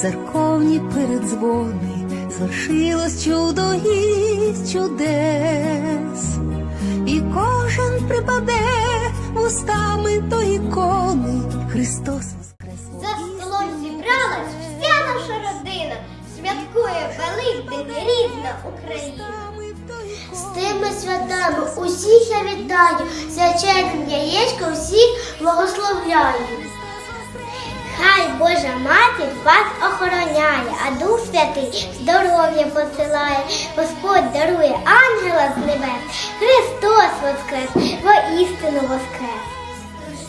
церковні передзвони, звершилось чудо із чудес, і кожен припаде вустами до ікони Христос воскрес. За столом зібралась вся наша родина, святкує Великдень рідна Україна. З тими святами усіх я вітаю, свяченим яєчко всіх благословляю. Хай Божа матір вас охороняє, а Дух Святий здоров'я посилає. Господь дарує ангела з небес. Христос воскрес, воістину воскрес.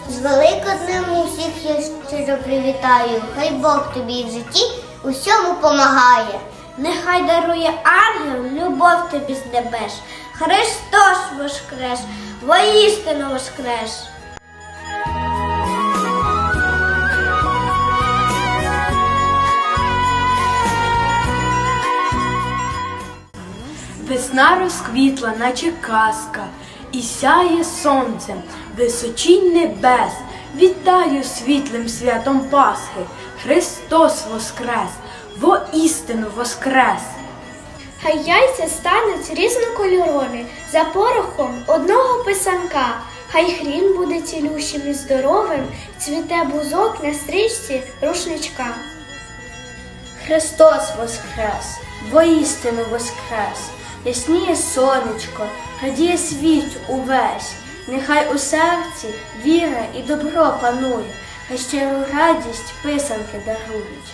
З Великоднем усіх я щиро привітаю. Хай Бог тобі в житті усьому помагає. Нехай дарує ангел любов тобі з небес. Христос воскрес, воістину воскрес. Весна розквітла, наче казка, і сяє сонцем височінь небес. Вітаю світлим святом Пасхи. Христос воскрес, воістину воскрес. Хай яйця стануть різнокольорові, за порохом одного писанка. Хай хрін буде цілющим і здоровим, цвіте бузок на стрічці рушничка. Христос воскрес, воістину воскрес, ясніє сонечко, радіє світ увесь. Нехай у серці віра і добро панує, хай щиру радість писанки дарують.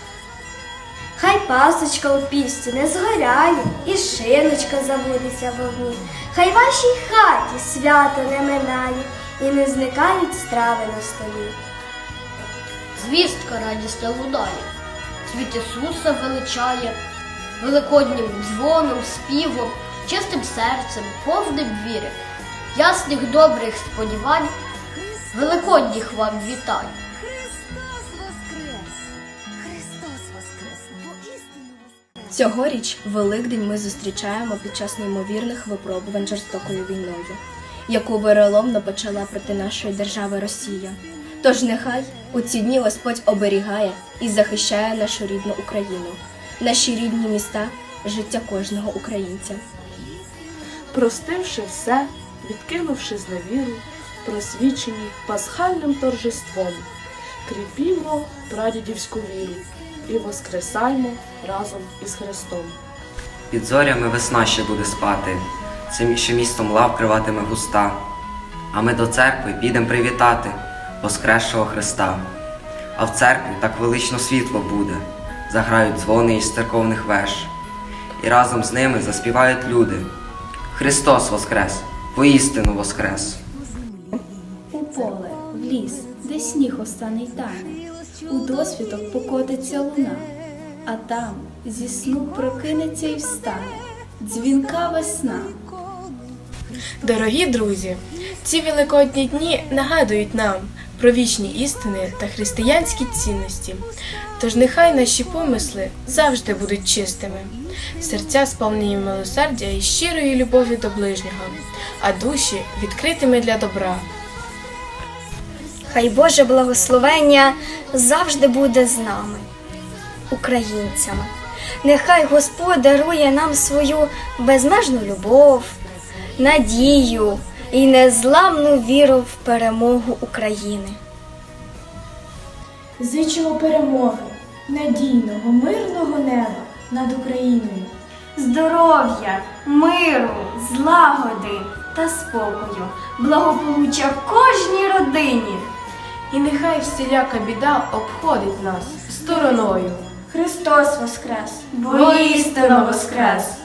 Хай пасочка у пісті не згоряє, і шиночка забудеться в вогні. Хай вашій хаті свято не минає, і не зникають страви на столі. Звістка радісна лунає, світ Ісуса величає, великоднім дзвоном, співом, чистим серцем, повним віри, ясних добрих сподівань, великодніх вам вітань. Христос воскрес! Христос воскрес! Цьогоріч Великдень ми зустрічаємо під час неймовірних випробувань жорстокою війною, яку вероломно почала проти нашої держави Росія. Тож нехай у ці дні Господь оберігає і захищає нашу рідну Україну, наші рідні міста, життя кожного українця. простивши все, відкинувши зневіру, просвічені пасхальним торжеством, кріпімо прадідівську віру і воскресаймо разом із Христом. Під зорями весна ще буде спати, цим ще містом лав криватиме густа. А ми до церкви підем привітати Воскресшого Христа. А в церкві так велично світло буде, заграють дзвони із церковних веж, і разом з ними заспівають люди. Христос Воскрес, воістину Воскрес! У поле, в ліс, де сніг останній тане, у досвідок покотиться луна, а там зі сну прокинеться і встане дзвінка весна. Дорогі друзі, ці великодні дні нагадують нам про вічні істини та християнські цінності. Тож нехай наші помисли завжди будуть чистими, серця сповнені милосердя і щирої любові до ближнього, а душі відкритими для добра. Хай Боже благословення завжди буде з нами, українцями. Нехай Господь дарує нам свою безмежну любов, надію і незламну віру в перемогу України. Зичимо перемоги, надійного, мирного неба над Україною. Здоров'я, миру, злагоди та спокою, благополуччя в кожній родині. І нехай всіляка біда обходить нас стороною. Христос Воскрес! Воістину Воскрес!